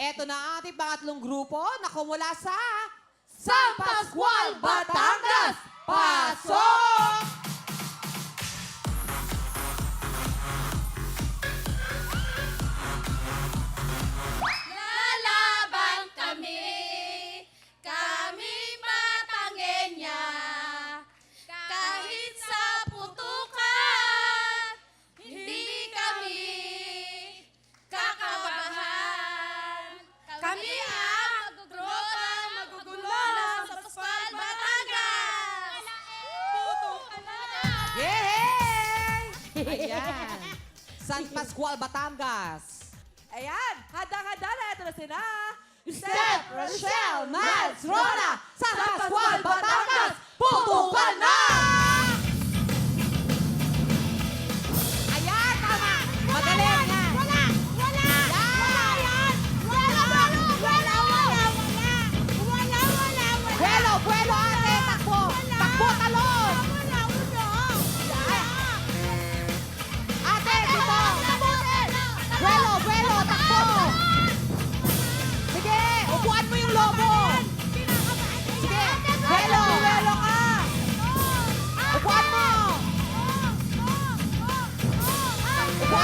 Eto na ang ating pangatlong grupo na kumula sa San Pascual, Batangas. Pasok! Ayan. San Pascual, Batangas. Ayan, handa-handa na ito na sila. Steph, Rochelle, Mads, Rona, San Pascual, Batangas, putukan na!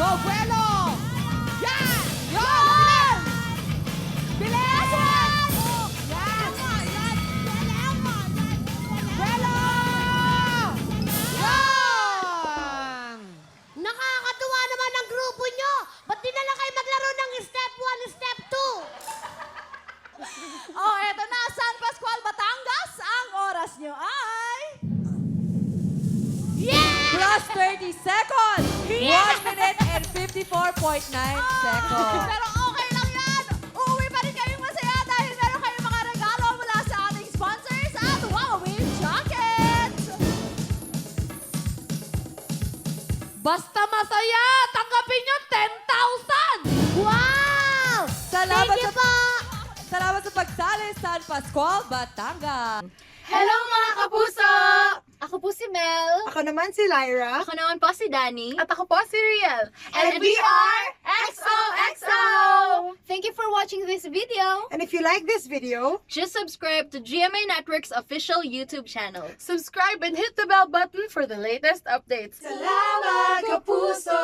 Go, Buelo. Yan. Yun. Bilis. Bilis. Yan. Buelo. Yan. Nakakatuwa naman ang grupo nyo! Ba't di na lang kayo maglaro ng step 1, step 2? Oh, eto na, San Pascual, Batangas. Ang oras nyo ay... Yeah! Plus 30 seconds. 1 minute and 54.9 seconds. Pero okay lang yan! Uuwi pa rin kayong masaya dahil meron kayong mga regalo mula sa ating sponsors at Wowin Jackets! Basta masaya, tanggapin nyo 10,000! Wow! Salamat Thank you sa- po! Salamat sa pagsali, San Pascual, Batangas. Hello mga kapuso! Ako po si Mel. Ako naman si Lyra. Ako naman po si Danny. At ako po si Riel. And we are XOXO! Thank you for watching this video. And if you like this video, Just subscribe to GMA Network's official YouTube channel. subscribe and hit the bell button for the latest updates. Salamat, Kapuso!